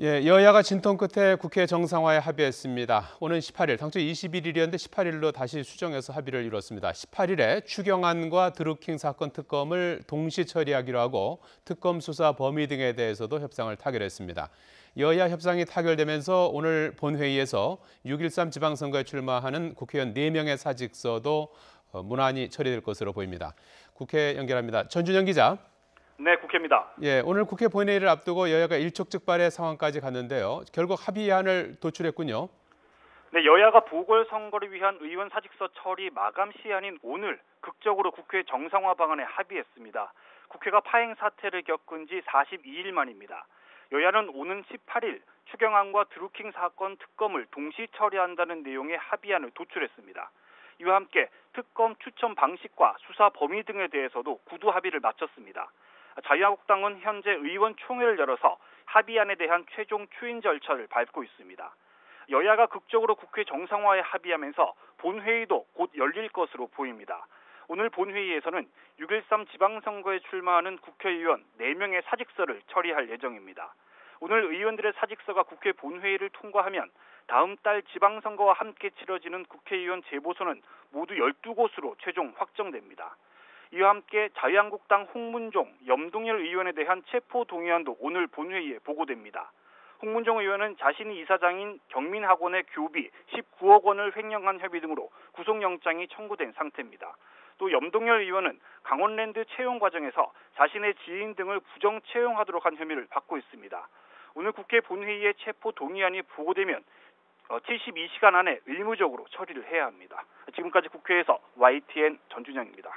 예, 여야가 진통 끝에 국회 정상화에 합의했습니다. 오는 18일, 당초 21일이었는데 18일로 다시 수정해서 합의를 이뤘습니다. 18일에 추경안과 드루킹 사건 특검을 동시 처리하기로 하고 특검 수사 범위 등에 대해서도 협상을 타결했습니다. 여야 협상이 타결되면서 오늘 본회의에서 6.13 지방선거에 출마하는 국회의원 4명의 사직서도 어, 무난히 처리될 것으로 보입니다. 국회 연결합니다. 전준영 기자. 네, 국회입니다. 예, 오늘 국회 본회의를 앞두고 여야가 일촉즉발의 상황까지 갔는데요. 결국 합의안을 도출했군요. 네, 여야가 보궐선거를 위한 의원 사직서 처리 마감 시한인 오늘 극적으로 국회 정상화 방안에 합의했습니다. 국회가 파행 사태를 겪은 지 42일 만입니다. 여야는 오는 18일 추경안과 드루킹 사건 특검을 동시 처리한다는 내용의 합의안을 도출했습니다. 이와 함께 특검 추천 방식과 수사 범위 등에 대해서도 구두 합의를 마쳤습니다. 자유한국당은 현재 의원 총회를 열어서 합의안에 대한 최종 추인 절차를 밟고 있습니다. 여야가 극적으로 국회 정상화에 합의하면서 본회의도 곧 열릴 것으로 보입니다. 오늘 본회의에서는 6.13 지방선거에 출마하는 국회의원 4명의 사직서를 처리할 예정입니다. 오늘 의원들의 사직서가 국회 본회의를 통과하면 다음 달 지방선거와 함께 치러지는 국회의원 재보선은 모두 12곳으로 최종 확정됩니다. 이와 함께 자유한국당 홍문종, 염동열 의원에 대한 체포 동의안도 오늘 본회의에 보고됩니다. 홍문종 의원은 자신이 이사장인 경민학원의 교비 19억 원을 횡령한 협의 등으로 구속영장이 청구된 상태입니다. 또 염동열 의원은 강원랜드 채용 과정에서 자신의 지인 등을 부정 채용하도록 한 혐의를 받고 있습니다. 오늘 국회 본회의에 체포 동의안이 보고되면 72시간 안에 의무적으로 처리를 해야 합니다. 지금까지 국회에서 YTN 전준영입니다.